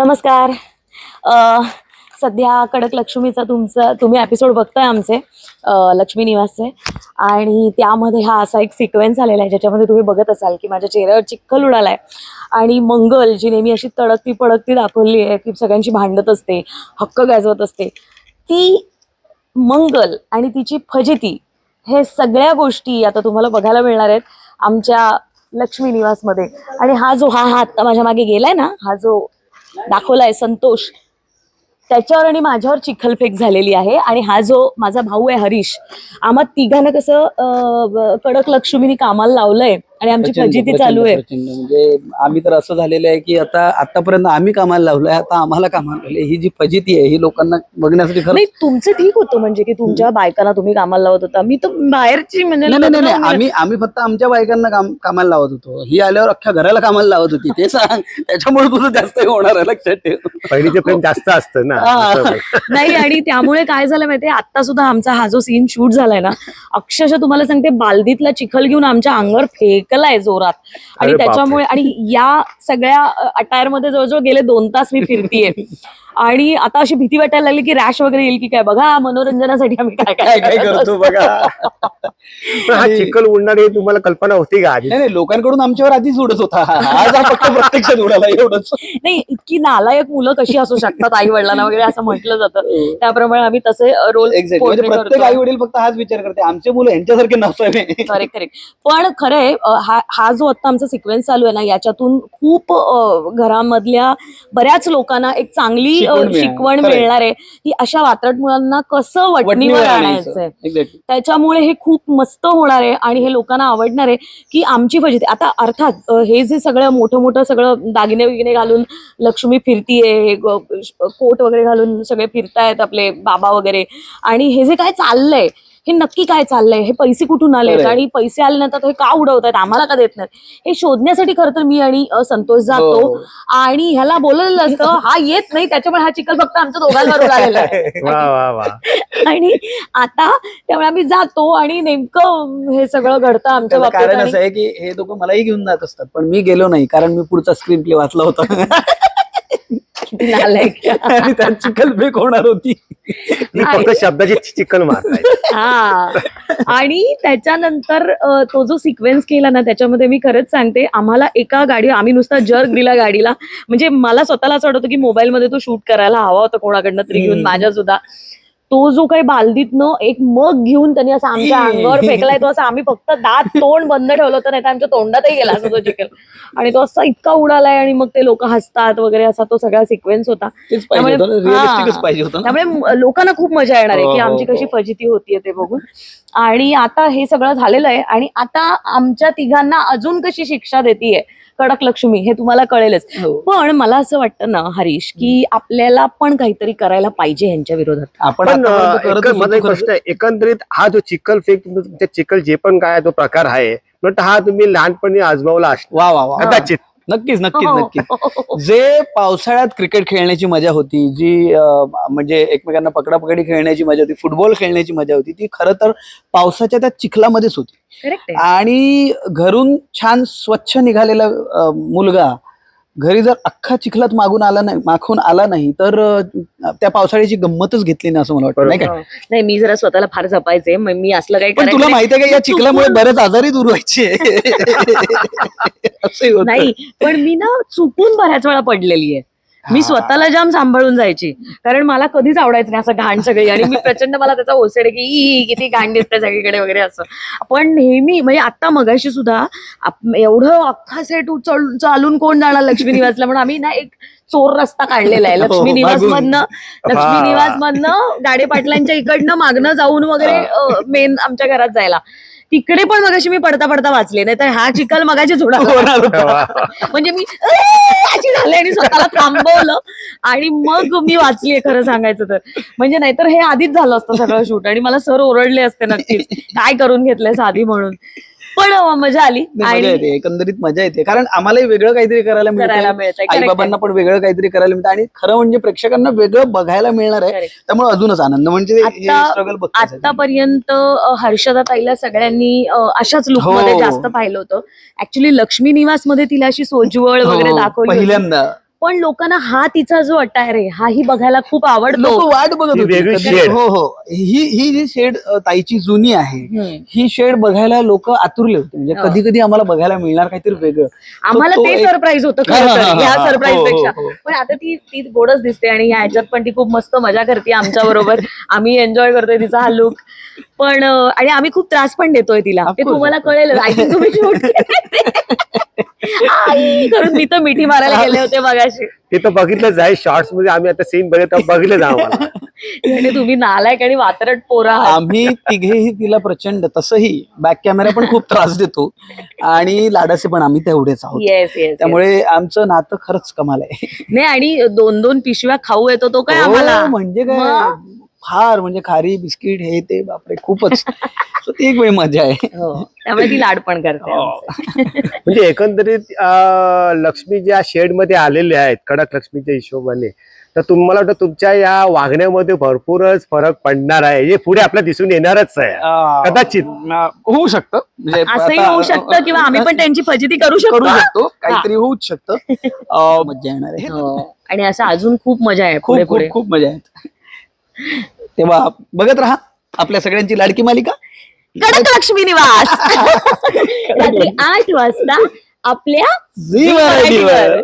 नमस्कार. सध्या कडक लक्ष्मीचा तुमचा तुम्ही एपिसोड बघताय आमचे लक्ष्मी निवासचे. आणि त्यामध्ये हा असा एक सिक्वेन्स आलेला आहे ज्याच्यामध्ये तुम्ही बघत असाल की माझ्या चेहऱ्यावर चिखल आहे आणि मंगल जी नेहमी अशी तडकती पडकती दाखवली आहे की सगळ्यांची भांडत असते हक्क गाजवत असते ती मंगल आणि तिची फजिती हे सगळ्या गोष्टी आता तुम्हाला बघायला मिळणार आहेत आमच्या लक्ष्मी निवासमध्ये. आणि हा जो हा हात माझ्या मागे गेलाय ना हा जो दाखवलाय संतोष. त्याच्यावर आणि माझ्यावर चिखलफेक झालेली आहे आणि हा जो माझा भाऊ आहे हरीश आम्हा तिघांना कसं कडक लक्ष्मीनी कामाला लावलंय आणि आमची प्रचंड, फजिती चालू आहे. प्रचंड. म्हणजे आम्ही तर असं झालेलं आहे की आता आतापर्यंत आम्ही कामाला लावलोय आता आम्हाला कामाला लावलंय. ही जी फजिती आहे ही लोकांना बघण्यासाठी खरं नाही तुमचं ठीक होतं म्हणजे की तुमच्या बायकांना तुम्ही कामाला लावत होता. मी तर बाहेरची म्हणजे नाही नाही आम्ही आम्ही फक्त आमच्या बायकांना काम कामाला लावत होतो. ही आल्यावर अख्ख्या घराला कामाला लावत होती. ते सांग त्याच्यामुळे तुझं जास्त होणार आहे लक्षात ठेव. पहिलीचे प्रेम जास्त असतं ना. हा. असं. नाही आणि त्यामुळे काय झालं माहितीये आता सुद्धा आमचा हा जो सीन शूट झालाय ना अक्षरशः तुम्हाला सांगते बालदीतला चिखल घेऊन आमच्या अंगावर फेकलाय जोरात आणि. त्याच्यामुळे आणि या सगळ्या अटायरमध्ये जवळजवळ गेले दोन तास मी फिरतीये आणि आता अशी भीती वाटायला लागली की रॅश वगैरे येईल की काय? बघा मनोरंजनासाठी आम्ही काय काय काय करतो बघा. पण हा चिखल उडणार हे तुम्हाला कल्पना होती का आधी नाही नाही लोकांकडून आमच्यावर आधीच उडत होता. आज हा फक्त प्रत्यक्षात उडाला एवढंच. नाही इतकी नालायक मुलं कशी असू शकतात आई वडिलांना वगैरे असं म्हटलं जातं. त्याप्रमाणे आम्ही तसे रोल एक्झॅक्ट म्हणजे प्रत्येक आई वडील फक्त हाच विचार करते. आमचे मुलं यांच्यासारखे नसावे. करेक्ट करेक्ट पण खरंय हा हा जो आता आमचा सिक्वेन्स चालू आहे ना याच्यातून खूप घरामधल्या बऱ्याच लोकांना एक चांगली शिकवण मिळणार. शिकवण खरंय. मिळणार आहे. की अशा वात्रट मुलांना कसं वटणीवर आणायचंय त्याच्यामुळे हे खूप मस्त होणार आहे आणि हे लोकांना आवडणार आहे की आमची फजिती. आता अर्थात हे जे सगळं मोठं मोठं सगळं दागिने बिगिने घालून लक्ष्मी फिरतीये हे कोट वगैरे घालून सगळे फिरतायत आपले बाबा वगैरे. आणि हे जे काय चाललंय हे नक्की काय चाललंय? हे पैसे कुठून आलेत? खरंय. आणि पैसे आले नाही तर हे का उडवतायत? आम्हाला का देत नाहीत? हे शोधण्यासाठी खरं तर मी आणि संतोष जातो. हो. आणि ह्याला बोललेलं असतं हा येत नाही त्याच्यामुळे हा चिखल फक्त आमच्या दोघांबरोबर आलेला आहे. आणि आता त्यामुळे आम्ही जातो आणि नेमकं हे सगळं घडतं आमच्या बाबतीत कारण असं आहे की हे दोघं मलाही घेऊन जात असतात पण मी गेलो नाही कारण मी पुढचा स्क्रीन प्ले वाचला होता. आणि त्यात चिखल फेक होणार होती. फक्त शब्दाची चिखल मारताय. हा. आणि त्याच्यानंतर तो जो सिक्वेन्स केला ना त्याच्यामध्ये मी खरंच सांगते आम्हाला एका गाडी आम्ही नुसता जर्क दिला गाडीला. म्हणजे मला स्वतःला असं वाटतं की मोबाईलमध्ये तो शूट करायला हवा होता कोणाकडनं तरी घेऊन. माझ्या सुद्धा तो जो काही बालदीतनं एक मग घेऊन त्यांनी असं आमच्या अंगावर फेकलाय तो असं आम्ही फक्त दात तोंड बंद ठेवलं होतं नाही तर आमच्या तोंडातही गेला असं तो आणि तो असा इतका उडालाय आणि मग ते लोक हसतात वगैरे असा तो सगळा सिक्वेन्स होता. त्यामुळे- हा. त्यामुळे लोकांना खूप मजा येणार आहे हो, की हो, आमची हो. कशी फजिती होतीये ते बघून. आणि आता हे सगळं झालेलं आहे आणि आता आमच्या तिघांना अजून कशी शिक्षा देतीये कडक लक्ष्मी हे तुम्हाला कळेलच. हो. पण मला असं वाटतं ना हरीश की आपल्याला पण काहीतरी करायला पाहिजे यांच्या विरोधात. आपण एक- प्रश्न आहे. एकंदरीत हा जो चिखल फेक तुमचं- तुमच्या चिखल जे पण काय तो प्रकार आहे. हा तुम्ही लहानपणी आजमावला असणार वा वा वा. कदाचित. नक्कीच नक्कीच हो. नक्कीच. जे पावसाळ्यात क्रिकेट खेळण्याची मजा होती जी म्हणजे एकमेकांना पकडापकडी खेळण्याची मजा होती फुटबॉल खेळण्याची मजा होती ती खरं तर पावसाच्या त्या चिखलामध्येच होती. आणि घरून छान स्वच्छ निघालेला मुलगा घरी जर अख्खा चिखलात मागून आला नाही माखून आला नाही तर त्या पावसाळ्याची गम्मतच घेतली नाही असं मला वाटतं नाही का? नाही मी जरा स्वतःला फार जपायचे मग मी असलं काही पण तुला माहिती आहे का या चिखलामुळे बरेच आजारी दूर व्हायचे. नाही पण मी ना चुकून बऱ्याच वेळा पडलेली आहे. मी. स्वतःला जाम सांभाळून जायची. कारण मला कधीच आवडायचं नाही असं घाण सगळी. आणि मी प्रचंड मला त्याचा ओसेड की "ई, किती घाण दिसते सगळीकडे वगैरे असं. पण नेहमी म्हणजे आता मगाशी सुद्धा एवढं अख्खा सेट उचल चालून कोण जाणार लक्ष्मी निवासला? म्हणून आम्ही ना एक चोर रस्ता काढलेला आहे. लक्ष्मी हो, निवास मागून. मधनं लक्ष्मी. निवास मधनं गाडे पाटलांच्या इकडनं मागणं जाऊन वगैरे मेन आमच्या घरात जायला. तिकडे पण मगाशी मी पडता पडता वाचले. नाही तर हा चिखल मगाशी झोडा. म्हणजे मी आणि स्वतःला थांबवलं आणि मग मी वाचलीये खरं सांगायचं तर. म्हणजे नाहीतर हे आधीच झालं असतं सगळं शूट आणि मला सर ओरडले असते नक्कीच. काय करून घेतलंय साधी म्हणून? पण मजा आली. नाही, मजा आणि येते एकंदरीत मजा येते. कारण आम्हाला वेगळं काहीतरी करायला करायला मिळतं आई Correct बाबांना पण वेगळं काहीतरी करायला मिळतं आणि खरं म्हणजे प्रेक्षकांना वेगळं बघायला मिळणार आहे Correct. त्यामुळे अजूनच आनंद. म्हणजे आता- स्ट्रगल आतापर्यंत हर्षदा ताईला सगळ्यांनी अ, अशाच लुकमध्ये हो. जास्त पाहिलं होतं. ऍक्च्युली लक्ष्मी निवासमध्ये तिला अशी सोज्वळ वगैरे दाखवली होती. पहिल्यांदा. पण लोकांना हा तिचा जो अटायर आहे हाही बघायला खूप आवडतो लोक वाट बघत होती shade. हो हो ही ही जी शेड ताईची जुनी आहे हम्म. ही शेड बघायला लोक आतुरले होते म्हणजे हो. कधी कधी आम्हाला बघायला मिळणार काहीतरी वेगळं आम्हाला तो ते एक- सरप्राईज होतं हा, खरं हा, तर हा, ह्या हा. सरप्राईज हो, हो, पेक्षा हो. पण आता ती ती गोडच दिसते आणि ह्या ह्याच्यात पण ती खूप मस्त मजा करते आमच्या बरोबर आम्ही एन्जॉय करतोय तिचा हा लुक पण अं, आणि आम्ही खूप त्रास पण देतोय तिला Of ते course, तुम्हाला कळेल आय थिंक तुम्ही shoot केलंय. आई करून मी तर मिठी मारायला गेले होते मगाशी. ते तर बघितलंच आहे शॉर्ट्समध्ये आम्ही आता सीन बघितलं बघितलं आम्हाला. आणि तुम्ही नालायक आणि वातरट पोरा. आम्ही तिघेही तिला प्रचंड तसंही बॅक कॅमेरा पण खूप त्रास देतो. आणि लाडाचे पण आम्ही तेवढेच आहोत. येस येस त्यामुळे आमचं नातं खरंच कमाल आहे. नाही आणि दोन दोन पिशव्या खाऊ येतो तो काय हो, आम्हाला म्हणजे काय? फार म्हणजे खारी बिस्किट हे ते बापरे खूपच. So ती एक वेळ मजा आहे. हो त्यामुळे ती लाड पण करते हो. आमचे. म्हणजे एकंदरीत अं, लक्ष्मी ज्या शेडमध्ये आलेले आहेत कडक लक्ष्मीच्या हिशोबाने तर तुम्हाला वाटतं तुमच्या या वागण्यामध्ये भरपूरच फरक पडणार आहे. हे पुढे आपल्याला दिसून येणारच आहे. अं, कदाचित. अं, होऊ शकतं. म्हणजे असंही आता- होऊ शकतं किंवा आम्ही पण त्यांची फजिती करू करू शकतो. शकतो काहीतरी होऊच शकतं. अं, मजा येणार आहे. हो. आणि असं अजून खूप मजा आहे खूप पुढे खूप पुढे. खूप मजा आहे. तेव्हा बघत राहा आपल्या सगळ्यांची लाडकी मालिका कडक लक्ष्मी निवास रात्री आठ वाजता आपल्या झी मराठीवर. मराठीवर.